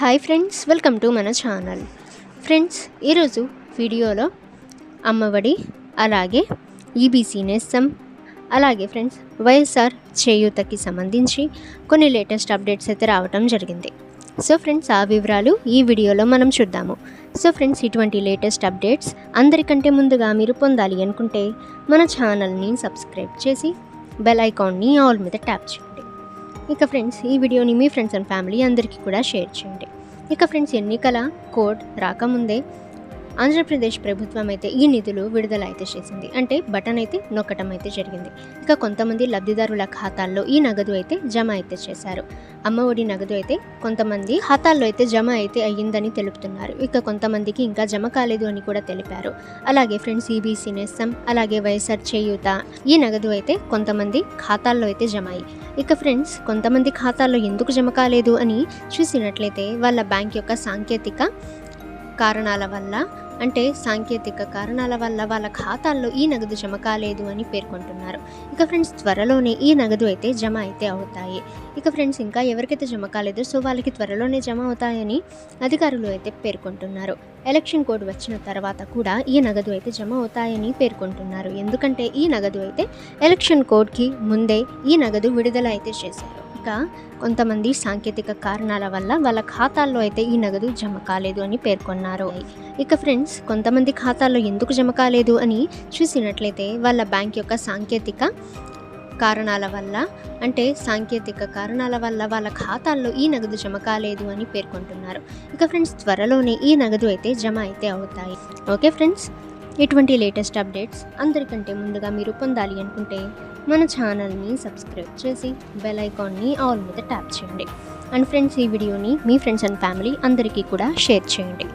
Hi friends welcome to మన channel friends ఈరోజు వీడియోలో అమ్మఒడి అలాగే ఈబీసీ నేస్తం అలాగే ఫ్రెండ్స్ వైఎస్ఆర్ చేయూతకి సంబంధించి కొన్ని లేటెస్ట్ అప్డేట్స్ అయితే రావటం జరిగింది. సో ఫ్రెండ్స్ ఆ వివరాలు ఈ వీడియోలో మనం చూద్దాము. సో ఫ్రెండ్స్ ఇటువంటి లేటెస్ట్ అప్డేట్స్ అందరికంటే ముందుగా మీరు పొందాలి అనుకుంటే మన ఛానల్ని సబ్స్క్రైబ్ చేసి బెల్ ఐకాన్ని ఆల్ మీద ట్యాప్ చేయండి. ఇక ఫ్రెండ్స్ ఈ వీడియోని మీ ఫ్రెండ్స్ అండ్ ఫ్యామిలీ అందరికీ కూడా షేర్ చేయండి. ఇక ఫ్రెండ్స్ ఎన్నికల కోడ్ రాకముందే ఆంధ్రప్రదేశ్ ప్రభుత్వం అయితే ఈ నిధులు విడుదల అయితే చేసింది. అంటే బటన్ అయితే నొక్కటం అయితే జరిగింది. ఇక కొంతమంది లబ్ధిదారుల ఖాతాల్లో ఈ నగదు అయితే జమ అయితే చేశారు. అమ్మ ఒడి నగదు అయితే కొంతమంది ఖాతాల్లో అయితే జమ అయితే అయ్యిందని తెలుపుతున్నారు. ఇక కొంతమందికి ఇంకా జమ కాలేదు అని కూడా తెలిపారు. అలాగే ఫ్రెండ్స్ ఈబీసీ నేస్తం అలాగే వైఎస్ఆర్ చేయూత ఈ నగదు అయితే కొంతమంది ఖాతాల్లో అయితే జమ అయ్యి ఇక ఫ్రెండ్స్ కొంతమంది ఖాతాల్లో ఎందుకు జమ కాలేదు అని చూసినట్లయితే వాళ్ళ బ్యాంక్ యొక్క సాంకేతిక కారణాల వల్ల అంటే సాంకేతిక కారణాల వల్ల వాళ్ళ ఖాతాల్లో ఈ నగదు జమ కాలేదు అని పేర్కొంటున్నారు. ఇక ఫ్రెండ్స్ త్వరలోనే ఈ నగదు అయితే జమ అయితే అవుతాయి. ఇక ఫ్రెండ్స్ ఇంకా ఎవరికైతే జమ కాలేదో సో వాళ్ళకి త్వరలోనే జమ అవుతాయని అధికారులు అయితే పేర్కొంటున్నారు. ఎలక్షన్ కోడ్ వచ్చిన తర్వాత కూడా ఈ నగదు అయితే జమ అవుతాయని పేర్కొంటున్నారు. ఎందుకంటే ఈ నగదు అయితే ఎలక్షన్ కోడ్కి ముందే ఈ నగదు విడుదల అయితే చేశారు. ఇంకా కొంతమంది సాంకేతిక కారణాల వల్ల వాళ్ళ ఖాతాల్లో అయితే ఈ నగదు జమ కాలేదు అని పేర్కొన్నారు. ఇక ఫ్రెండ్స్ కొంతమంది ఖాతాల్లో ఎందుకు జమ కాలేదు అని చూసినట్లయితే వాళ్ళ బ్యాంక్ యొక్క సాంకేతిక కారణాల వల్ల అంటే సాంకేతిక కారణాల వల్ల వాళ్ళ ఖాతాల్లో ఈ నగదు జమ కాలేదు అని పేర్కొంటున్నారు. ఇక ఫ్రెండ్స్ త్వరలోనే ఈ నగదు అయితే జమ అయితే అవుతాయి. Okay friends? ఇటువంటి లేటెస్ట్ అప్డేట్స్ అందరికంటే ముందుగా మీరు పొందాలి అనుకుంటే మన ఛానల్ని సబ్స్క్రైబ్ చేసి బెల్ ఐకాన్ని ఆల్ మీద ట్యాప్ చేయండి. అండ్ ఫ్రెండ్స్ ఈ వీడియోని మీ ఫ్రెండ్స్ అండ్ ఫ్యామిలీ అందరికీ కూడా షేర్ చేయండి.